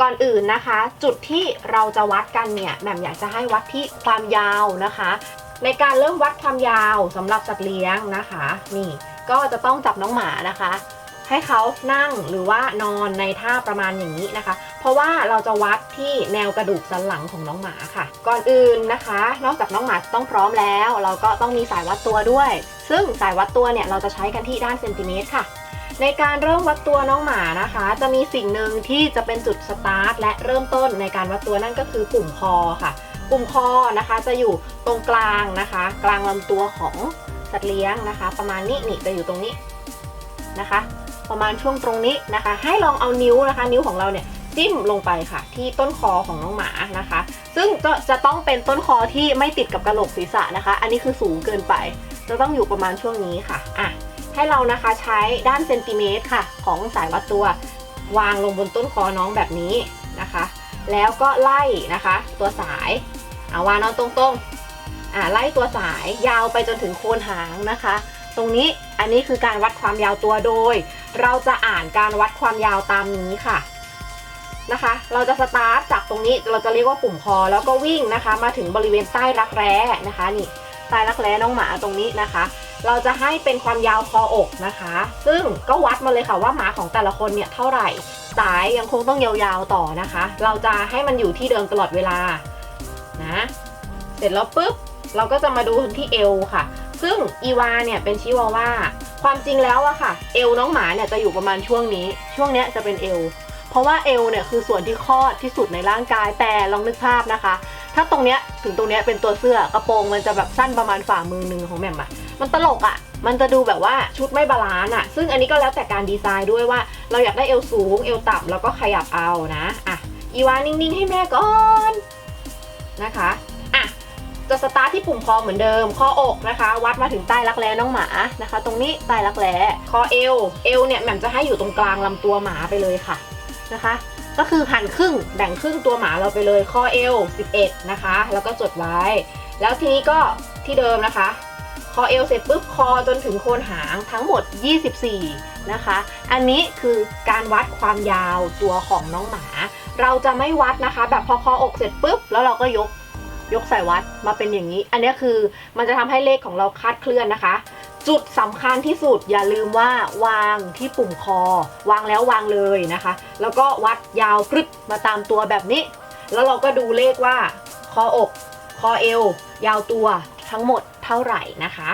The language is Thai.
ก่อนอื่นนะคะ จุดที่เราจะวัดกันเนี่ยแหม่มอยากจะให้วัดที่ความยาวนะคะ ในการเริ่มวัดความยาวสำหรับสัตว์เลี้ยงนะคะ นี่ก็จะต้องจับน้องหมานะคะ ให้เขานั่งหรือว่านอนในท่าประมาณอย่างนี้นะคะ เพราะว่าเราจะวัดที่แนวกระดูกสันหลังของน้องหมาค่ะ ก่อนอื่นนะคะ นอกจากน้องหมาต้องพร้อมแล้ว เราก็ต้องมีสายวัดตัวด้วย ซึ่งสายวัดตัวเนี่ยเราจะใช้กันที่ด้านเซนติเมตรค่ะ ในการเริ่มวัดตัวน้องหมานะคะ จะมีสิ่งหนึ่งที่จะเป็นจุดสตาร์ทและเริ่มต้นในการวัดตัวนั่นก็คือปุ่มคอค่ะ ปุ่มคอนะคะจะอยู่ตรงกลางนะคะ กลางลำตัวของสัตว์เลี้ยงนะคะ ประมาณนี้นี่จะอยู่ตรงนี้นะคะ ประมาณช่วงตรงนี้นะคะ ให้ลองเอานิ้วนะคะ นิ้วของเราเนี่ยจิ้มลงไปค่ะ ที่ต้นคอของน้องหมานะคะ ซึ่งก็จะต้องเป็นต้นคอที่ไม่ติดกับกระโหลกศีรษะนะคะ อันนี้คือสูงเกินไป จะต้องอยู่ประมาณช่วงนี้ค่ะอะให้เรานะคะใช้ด้านเซนติเมตรค่ะ ของสายวัดตัววางลงบนต้นคอน้องแบบนี้นะคะ แล้วก็ไล่นะคะ ตัวสายเอาวางนอนตรงๆอ่าไล่ตัวสายยาวไปจนถึงโคนหางนะคะ ตรงนี้อันนี้คือการวัดความยาวตัวโดย เราจะอ่านการวัดความยาวตามนี้ค่ะนะคะ เราจะสตาร์ทจากตรงนี้เราจะเรียกว่าปุ่มคอแล้วก็วิ่งนะคะ มาถึงบริเวณใต้รักแร้นะคะนี่ ใต้รักแร้น้องหมาตรงนี้นะคะ เราจะให้เป็นความยาวคออกนะคะ ซึ่งก็วัดมาเลยค่ะว่าหมาของแต่ละคนเนี่ยเท่าไหร่ สายยังคงต้องยาวๆต่อนะคะ เราจะให้มันอยู่ที่เดิมตลอดเวลานะเสร็จแล้วปุ๊บเราก็จะมาดูที่เอวค่ะ ซึ่งอีวาเนี่ยเป็นชิวาว่าความจริงแล้วอะค่ะ เอวน้องหมาเนี่ยจะอยู่ประมาณช่วงนี้ ช่วงเนี้ยจะเป็นเอว เพราะว่าเอวเนี่ยคือส่วนที่คลอดที่สุดในร่างกายแต่ลองนึกภาพนะคะ ถ้าตรงเนี้ยถึงตรงเนี้ยเป็นตัวเสื้อกระโปรงมันจะแบบสั้นประมาณฝ่ามือหนึ่งของแหม่มอะมันตลกอะมันจะดูแบบว่าชุดไม่บาลานซ์อะซึ่งอันนี้ก็แล้วแต่การดีไซน์ด้วยว่า เราอยากได้เอวสูงเอวต่ำแล้วก็ขยับเอานะอะอีวานิ่งๆ ให้แม่ก่อนนะคะอะจะสตาร์ทที่ปุ่มคอเหมือนเดิม ข้ออกนะคะ วัดมาถึงใต้รักแร้น้องหมานะคะ ตรงนี้ใต้รักแร้คอเอวเอวเนี่ยแหม่มจะให้อยู่ตรงกลางลำตัวหมาไปเลยค่ะนะคะ ก็คือหั่นครึ่งแบ่งครึ่งตัวหมาเราไปเลยข้อเอว11 นะคะ แล้วก็จดไว้ แล้วทีนี้ก็ที่เดิมนะคะ คอเอวเสร็จปุ๊บคอจนถึงโคนหางทั้งหมด 24 นะคะ อันนี้คือการวัดความยาวตัวของน้องหมา เราจะไม่วัดนะคะ แบบพอคออกเสร็จปุ๊บแล้วเราก็ยกยกใส่วัดมาเป็นอย่างนี้ อันนี้คือมันจะทำให้เลขของเราคาดเคลื่อนนะคะ จุดสำคัญที่สุดอย่าลืมว่าวางที่ปุ่มคอ วางแล้ววางเลยนะคะ แล้วก็วัดยาวพรึกมาตามตัวแบบนี้ แล้วเราก็ดูเลขว่า คออก คอเอว ยาวตัวทั้งหมดเท่าไหร่นะคะ